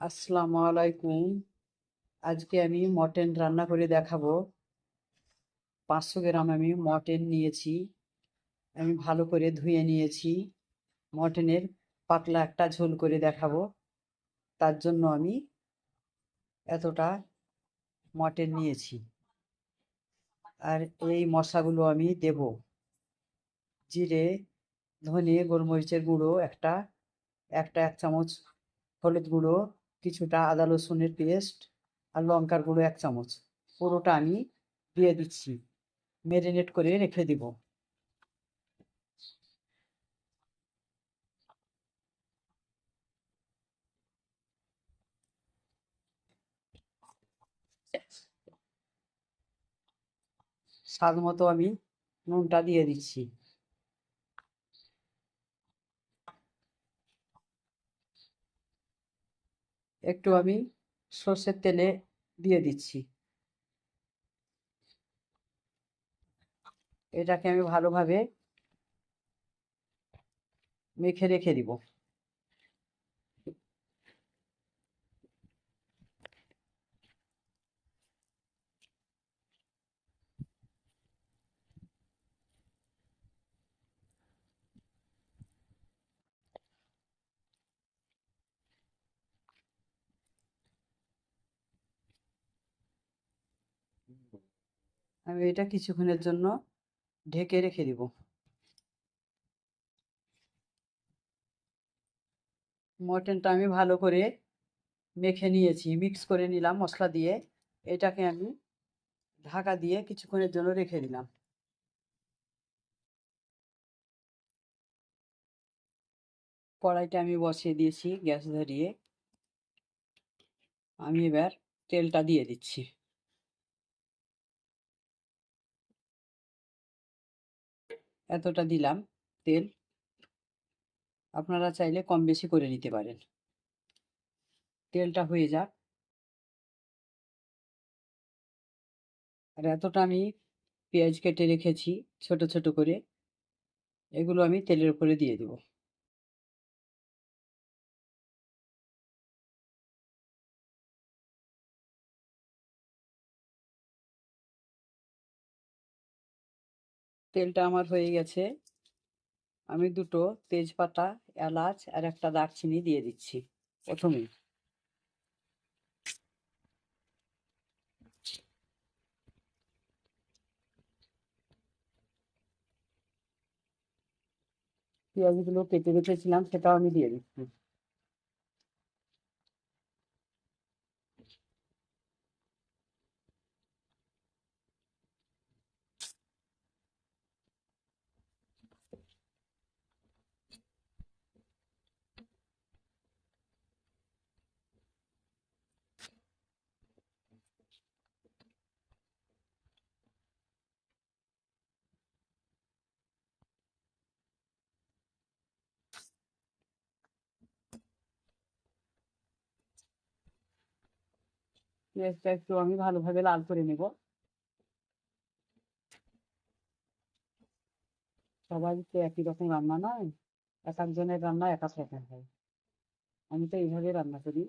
আসসালামু আলাইকুম। আজকে আমি মটন রান্না করে দেখাবো। পাঁচশো গ্রাম আমি মটন নিয়েছি। আমি ভালো করে ধুয়ে নিয়েছি। মটনের পাতলা একটা ঝোল করে দেখাবো। তার জন্য আমি এতটা মটন নিয়েছি। আর এই মশলাগুলো আমি দেব। জিরে, ধনে, গোলমরিচের গুঁড়ো, একটা একটা এক চামচ হলুদ গুঁড়ো কিছুটা আদা, রসুনের পেস্ট আর লঙ্কার গুঁড়ো এক চামচ। পুরোটা আমি দিয়ে দিচ্ছি। ম্যারিনেট করে রেখে দিব। স্বাদ মতো আমি নুনটা দিয়ে দিচ্ছি। একটু আমি সর্ষের তেলে দিয়ে দিচ্ছি। এটাকে আমি ভালোভাবে মেখে রেখে দিব। আমি এটা কিছুক্ষণের জন্য ঢেকে রেখে দিব। মটনটা আমি ভালো করে মেখে নিয়েছি, মিক্স করে নিলাম মশলা দিয়ে। এটাকে আমি ঢাকা দিয়ে কিছুক্ষণের জন্য রেখে দিলাম। কড়াইটা আমি বসিয়ে দিয়েছি গ্যাস ধরিয়ে। আমি এবার তেলটা দিয়ে দিচ্ছি। এতটা দিলাম তেল। আপনারা চাইলে কম বেশি করে নিতে পারেন। তেলটা হয়ে যাক। আর এতটা আমি পেঁয়াজ কেটে রেখেছি ছোট ছোট করে। এগুলো আমি তেলের উপরে দিয়ে দেব। তেলটা আমার হয়ে গেছে। আমি দুটো তেজপাতা, এলাচ আর একটা দারচিনি দিয়ে দিচ্ছি প্রথমেই। পেঁয়াজগুলো কেটে রেখেছিলাম, সেটাও আমি দিয়ে দিচ্ছি। পেঁয়াজটা একটু আমি ভালোভাবে লাল করে নেব। সবাই তো একই রকম রান্না নয়, এক একজনের রান্না এক এক রকম হয়। আমি তো এইভাবে রান্না করি।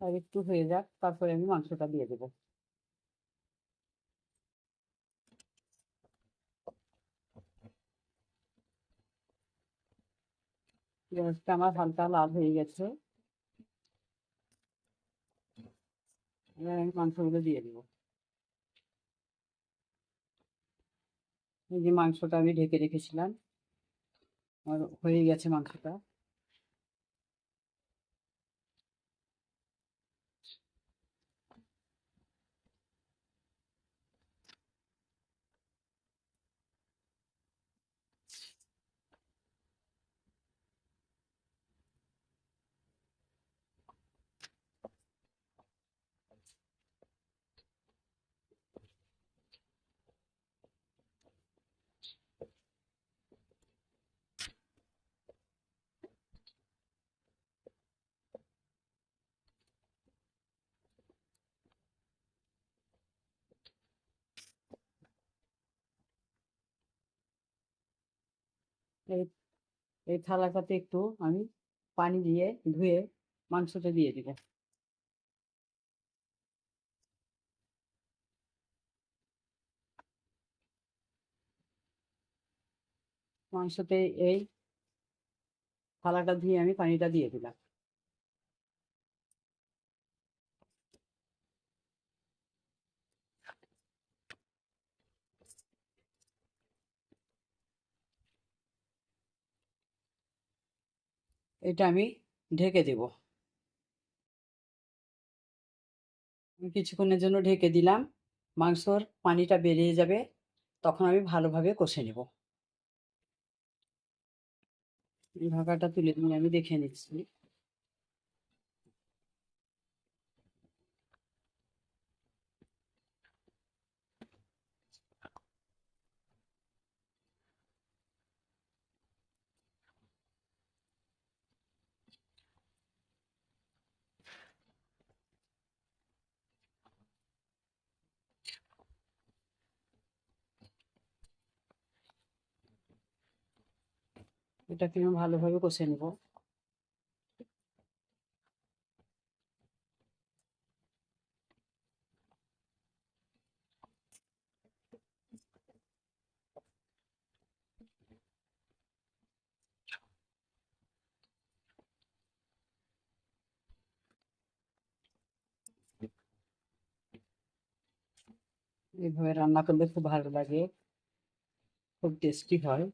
আর একটু হয়ে যাক, তারপরে আমি মাংসটা দিয়ে দেবো। পেঁয়াজটা আমার হালকা লাল হয়ে গেছে। আমি মাংসগুলো দিয়ে দেবো। এই যে মাংসটা আমি ঢেকে রেখেছিলাম, আমার হয়ে গেছে মাংসটা। এই এই থালাটাতে একটু আমি পানি দিয়ে ধুয়ে মাংসটা দিয়ে দিব। মাংসতে এই থালাটা ধুয়ে আমি পানিটা দিয়ে দিলাম। এটা আমি ঢেকে দেব। কিছুক্ষণের জন্য ঢেকে দিলাম। মাংসর পানিটা বেরিয়ে যাবে। তখন আমি ভালোভাবে কষে নেব। ঢাকাটা তুলে নিয়ে আমি দেখে নিচ্ছি। এটাকে আমি ভালোভাবে কষে নেব। এইভাবে রান্না করলে খুব ভালো লাগে খুব টেস্টি হয়।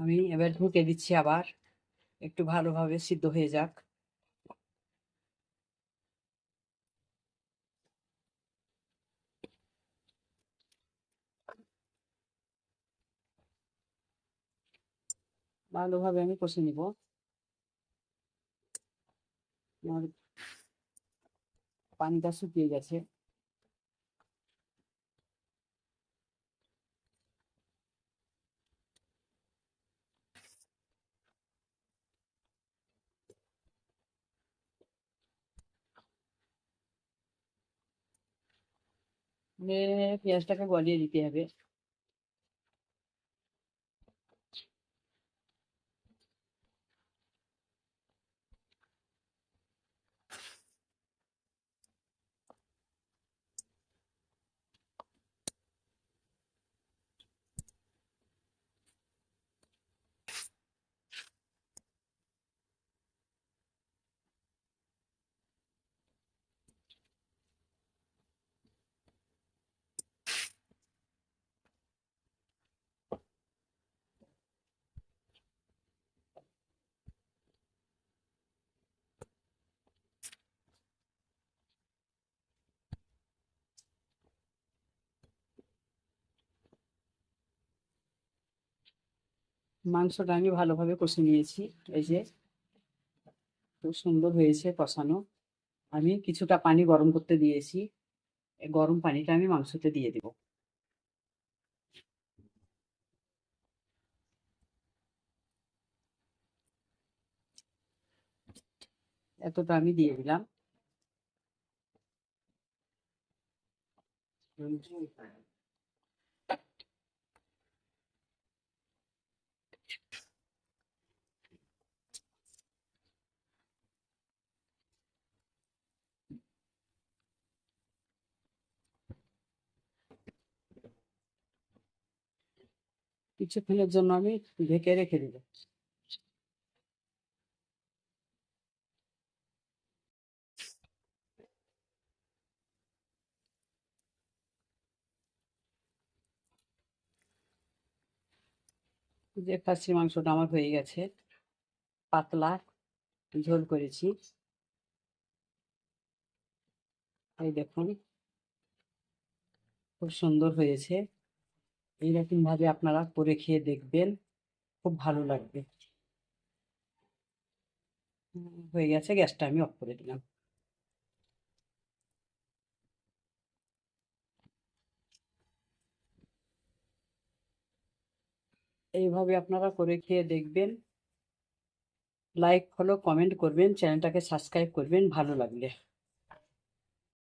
আমি এবার ঢুকে দিচ্ছি আবার। একটু ভালোভাবে সিদ্ধ হয়ে যাক। ভালোভাবে আমি কষে নিব। পানিটা শুকিয়ে গেছে। ને પચાસ ટકા ગોળી દીધી હવે মাংসটা আমি ভালোভাবে কষে নিয়েছি। এই যে খুব সুন্দর হয়েছে কষানো। আমি কিছুটা পানি গরম করতে দিয়েছি। গরম পানিটা আমি মাংসতে দিয়ে দেব। এতটা আমি দিয়ে দিলাম। কিছুক্ষণের জন্য আমি ঢেকে রেখে দেব। যে খাসি মাংসটা আমার হয়ে গেছে, পাতলা, ঝোল করেছি। এই দেখুন, খুব সুন্দর হয়েছে। এইরকম ভাবে আপনারা করে খেয়ে দেখবেন। খুব ভালো লাগবে। হয়ে গেছে, গ্যাসটা আমি অফ করে দিলাম। এইভাবে আপনারা করে খেয়ে দেখবেন। লাইক, ফলো, কমেন্ট করবেন। চ্যানেলটাকে সাবস্ক্রাইব করবেন। ভালো লাগলে।